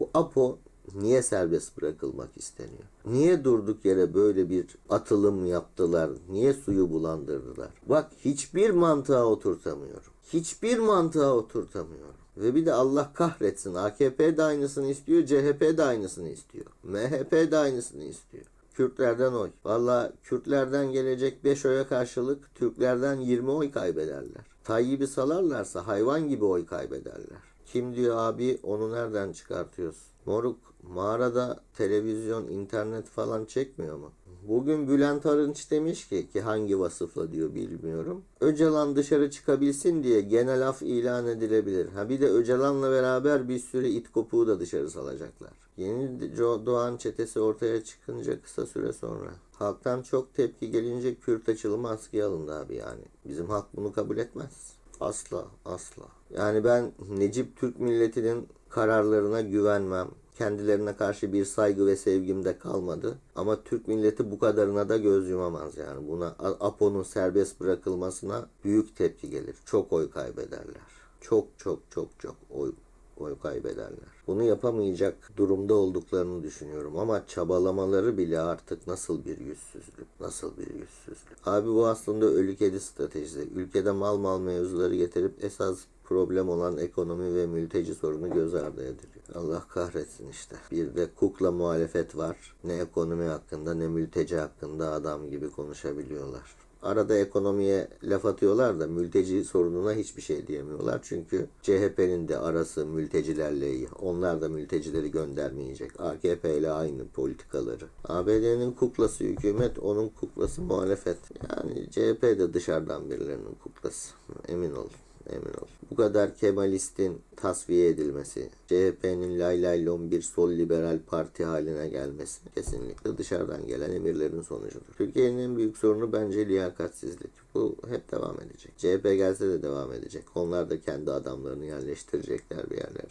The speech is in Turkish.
Bu APO niye serbest bırakılmak isteniyor? Niye durduk yere böyle bir atılım yaptılar? Niye suyu bulandırdılar? Bak hiçbir mantığa oturtamıyorum. Hiçbir mantığa oturtamıyorum. Ve bir de Allah kahretsin AKP de aynısını istiyor, CHP de aynısını istiyor. MHP de aynısını istiyor. Kürtlerden oy. Valla Kürtlerden gelecek 5 oya karşılık Türklerden 20 oy kaybederler. Tayyip'i salarlarsa hayvan gibi oy kaybederler. Kim diyor abi onu nereden çıkartıyorsun? Moruk mağarada televizyon, internet falan çekmiyor mu? Bugün Bülent Arınç demiş ki ki hangi vasıfla diyor bilmiyorum. Öcalan dışarı çıkabilsin diye genel af ilan edilebilir. Ha bir de Öcalan'la beraber bir sürü it kopuğu da dışarı salacaklar. Yeni Doğan çetesi ortaya çıkınca kısa süre sonra. Halktan çok tepki gelince Kürt açılımı askıya alındı abi yani. Bizim halk bunu kabul etmez. Asla, asla. Yani ben Necip Türk milletinin kararlarına güvenmem. Kendilerine karşı bir saygı ve sevgim de kalmadı. Ama Türk milleti bu kadarına da göz yumamaz yani. Buna APO'nun serbest bırakılmasına büyük tepki gelir. Çok oy kaybederler. Çok çok çok çok oy oy kaybederler. Bunu yapamayacak durumda olduklarını düşünüyorum ama çabalamaları bile artık nasıl bir yüzsüzlük, nasıl bir yüzsüzlük. Abi bu aslında ölü kedi stratejisi. Ülkede mal mal mevzuları getirip esas problem olan ekonomi ve mülteci sorunu göz ardı ediliyor. Allah kahretsin işte. Bir de kukla muhalefet var. Ne ekonomi hakkında ne mülteci hakkında adam gibi konuşabiliyorlar. Arada ekonomiye laf atıyorlar da mülteci sorununa hiçbir şey diyemiyorlar. Çünkü CHP'nin de arası mültecilerle iyi. Onlar da mültecileri göndermeyecek. AKP ile aynı politikaları. ABD'nin kuklası hükümet, onun kuklası muhalefet. Yani CHP de dışarıdan birilerinin kuklası. Emin olun. Emin ol. Bu kadar Kemalistin tasfiye edilmesi, CHP'nin lay lay lom bir sol liberal parti haline gelmesi kesinlikle dışarıdan gelen emirlerin sonucudur. Türkiye'nin en büyük sorunu bence liyakatsizlik. Bu hep devam edecek. CHP gelse de devam edecek. Onlar da kendi adamlarını yerleştirecekler bir yerlere.